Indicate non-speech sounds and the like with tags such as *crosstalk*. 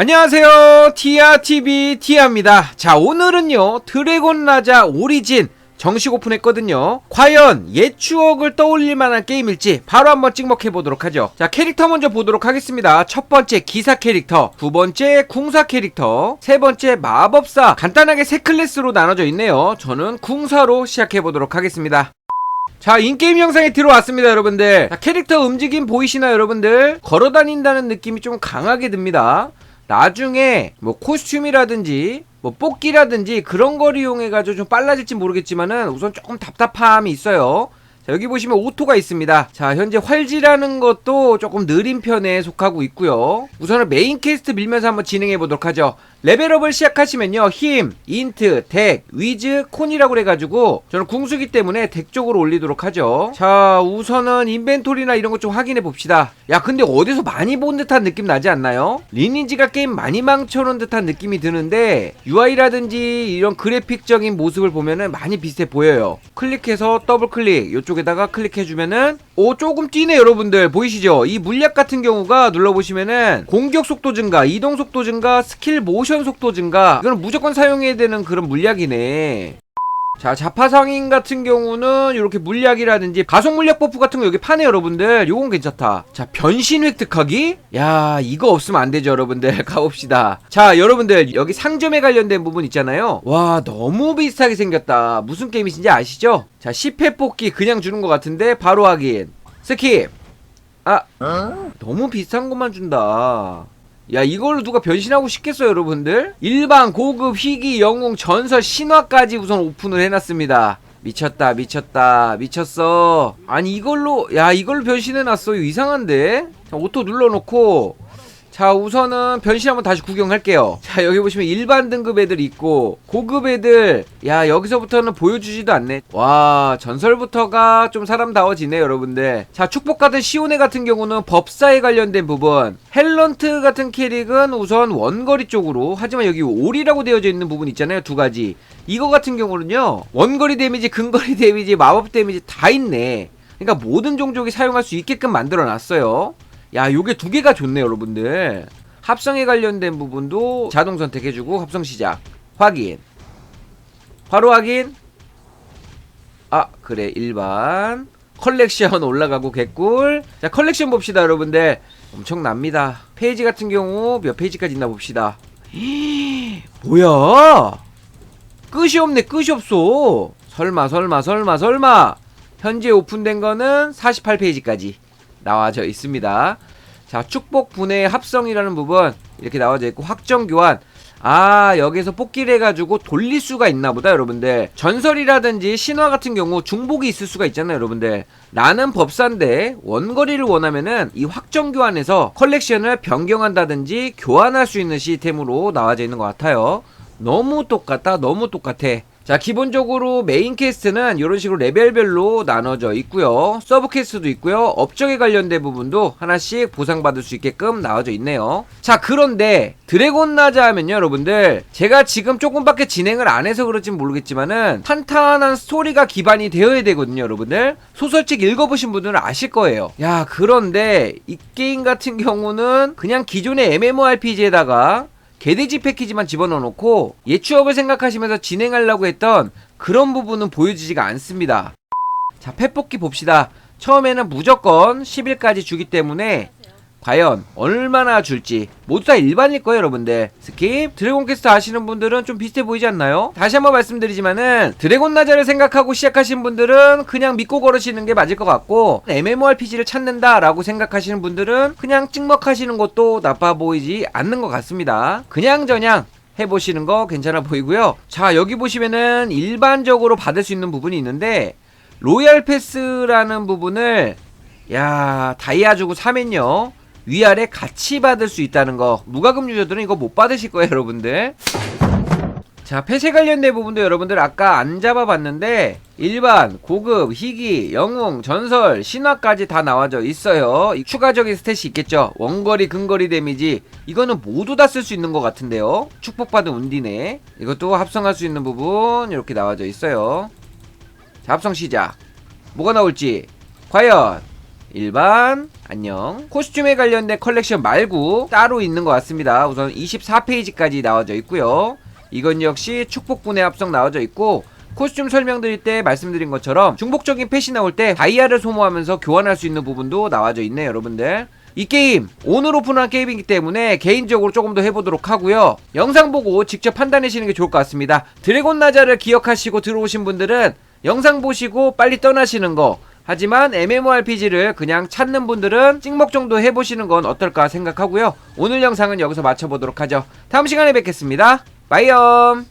안녕하세요. 티아TV 티아입니다. 자, 오늘은요, 드래곤 라자 오리진 정식 오픈했거든요. 과연 옛 추억을 떠올릴 만한 게임일지 바로 한번 찍먹해 보도록 하죠. 자, 캐릭터 먼저 보도록 하겠습니다. 첫 번째 기사 캐릭터, 두 번째 궁사 캐릭터, 세 번째 마법사. 간단하게 세 클래스로 나눠져 있네요. 저는 궁사로 시작해 보도록 하겠습니다. 자 인게임 영상에 들어왔습니다 여러분들 자, 캐릭터 움직임 보이시나요 여러분들 걸어다닌다는 느낌이 좀 강하게 듭니다 나중에 뭐 코스튬이라든지 뭐 뽑기라든지 그런 걸 이용해가지고 좀 빨라질지 모르겠지만은 우선 조금 답답함이 있어요 자, 여기 보시면 오토가 있습니다. 자, 현재 활지라는 것도 조금 느린 편에 속하고 있고요. 우선은 메인 퀘스트 밀면서 한번 진행해 보도록 하죠. 레벨업을 시작하시면요. 힘, 인트, 덱, 위즈, 콘이라고 그래가지고 저는 궁수기 때문에 덱 쪽으로 올리도록 하죠. 자, 우선은 인벤토리나 이런 것 좀 확인해 봅시다. 야, 근데 어디서 많이 본 듯한 느낌 나지 않나요? 리니지가 게임 많이 망쳐놓은 듯한 느낌이 드는데 UI라든지 이런 그래픽적인 모습을 보면은 많이 비슷해 보여요. 클릭해서 더블 클릭 이쪽에다가 클릭해주면은 오 조금 뛰네 여러분들 보이시죠? 이 물약 같은 경우가 눌러보시면은 공격 속도 증가, 이동 속도 증가, 스킬 모션 속도 증가 이거는 무조건 사용해야 되는 그런 물약이네. 자, 자파상인 같은 경우는 이렇게 물약이라든지 가속 물약 버프 같은 거 여기 파네 여러분들. 요건 괜찮다. 자, 변신 획득하기? 야, 이거 없으면 안 되죠, 여러분들. *laughs* 가봅시다. 자, 여러분들 여기 상점에 관련된 부분 있잖아요. 와, 너무 비슷하게 생겼다. 무슨 게임이신지 아시죠? 자, 10회 뽑기 그냥 주는 것 같은데 바로 확인. 스킵. 아, 너무 비슷한 것만 준다. 야 이걸로 누가 변신하고 싶겠어요 여러분들? 일반 고급 희귀 영웅 전설 신화까지 우선 오픈을 해놨습니다. 미쳤다 미쳤다 미쳤어. 아니 이걸로 야 이걸로 변신해놨어 이거 이상한데? 자 오토 눌러놓고 자 우선은 변신 한번 다시 구경할게요. 자 여기 보시면 일반 등급 애들 있고 고급 애들 야 여기서부터는 보여주지도 않네. 와 전설부터가 좀 사람다워지네 여러분들. 자 축복받은 시오네 같은 경우는 법사에 관련된 부분. 헬런트 같은 캐릭은 우선 원거리 쪽으로 하지만 여기 올이라고 되어져 있는 부분 있잖아요 두 가지. 이거 같은 경우는요 원거리 데미지 근거리 데미지 마법 데미지 다 있네. 그러니까 모든 종족이 사용할 수 있게끔 만들어 놨어요 야 요게 두 개가 좋네 여러분들. 합성에 관련된 부분도 자동 선택해주고 합성 시작. 확인. 바로 확인. 아 그래 일반. 컬렉션 올라가고 개꿀. 자 컬렉션 봅시다 여러분들. 엄청납니다. 페이지 같은 경우 몇 페이지까지 있나 봅시다. *gasps* 뭐야? 끝이 없네 끝이 없어. 설마 설마 설마 설마. 현재 오픈된 거는 48페이지까지 나와져 있습니다. 자, 축복 분해 합성이라는 부분 이렇게 나와져 있고 확정 교환. 아, 여기서 뽑기를 해가지고 돌릴 수가 있나 보다, 여러분들. 전설이라든지 신화 같은 경우 중복이 있을 수가 있잖아요, 여러분들. 나는 법사인데 원거리를 원하면은 이 확정 교환에서 컬렉션을 변경한다든지 교환할 수 있는 시스템으로 나와져 있는 것 같아요. 너무 똑같다, 너무 똑같아. 자 기본적으로 메인 퀘스트는 이런 식으로 레벨별로 나눠져 있고요. 서브 퀘스트도 있고요. 업적에 관련된 부분도 하나씩 보상받을 수 있게끔 나와져 있네요. 자 그런데 드래곤 나자 하면요 여러분들. 제가 지금 조금밖에 진행을 안 해서 그럴진 모르겠지만은 탄탄한 스토리가 기반이 되어야 되거든요 여러분들. 소설책 읽어보신 분들은 아실 거예요. 야 그런데 이 게임 같은 경우는 그냥 기존의 MMORPG에다가 개돼지 패키지만 집어넣어 놓고 옛 추억을 생각하시면서 진행하려고 했던 그런 부분은 보여지지가 않습니다. 자, 펫뽑기 봅시다. 처음에는 무조건 10일까지 주기 때문에 과연 얼마나 줄지. 모두 다 일반일 거예요 여러분들. 스킵. 드래곤 퀘스트 아시는 분들은 좀 비슷해 보이지 않나요? 다시 한번 말씀드리지만은 드래곤 나자를 생각하고 시작하신 분들은 그냥 믿고 걸으시는 게 맞을 것 같고 MMORPG를 찾는다 라고 생각하시는 분들은 그냥 찍먹하시는 것도 나빠 보이지 않는 것 같습니다. 그냥저냥 해보시는 거 괜찮아 보이고요. 자 여기 보시면은 일반적으로 받을 수 있는 부분이 있는데 로얄 패스라는 부분을 야 다이아 주고 사면요 위아래 같이 받을 수 있다는 거. 무과금 유저들은 이거 못 받으실 거예요 여러분들. 자 폐쇄 관련된 부분도 여러분들 아까 안 잡아봤는데 일반, 고급, 희귀, 영웅, 전설, 신화까지 다 나와져 있어요. 이 추가적인 스탯이 있겠죠? 원거리, 근거리 데미지. 이거는 모두 다 쓸 수 있는 것 같은데요? 축복받은 운디네. 이것도 합성할 수 있는 부분 이렇게 나와져 있어요. 자 합성 시작. 뭐가 나올지. 과연 일반 안녕. 코스튬에 관련된 컬렉션 말고 따로 있는 것 같습니다. 우선 24페이지까지 나와져 있고요. 이건 역시 축복분의 합성 나와져 있고 코스튬 설명드릴 때 말씀드린 것처럼 중복적인 펫이 나올 때 다이아를 소모하면서 교환할 수 있는 부분도 나와져 있네요 여러분들. 이 게임 오늘 오픈한 게임이기 때문에 개인적으로 조금 더 해보도록 하고요. 영상 보고 직접 판단하시는 게 좋을 것 같습니다. 드래곤 나자를 기억하시고 들어오신 분들은 영상 보시고 빨리 떠나시는 거 하지만 MMORPG를 그냥 찾는 분들은 찍먹 정도 해보시는 건 어떨까 생각하고요. 오늘 영상은 여기서 마쳐보도록 하죠. 다음 시간에 뵙겠습니다. 바이엄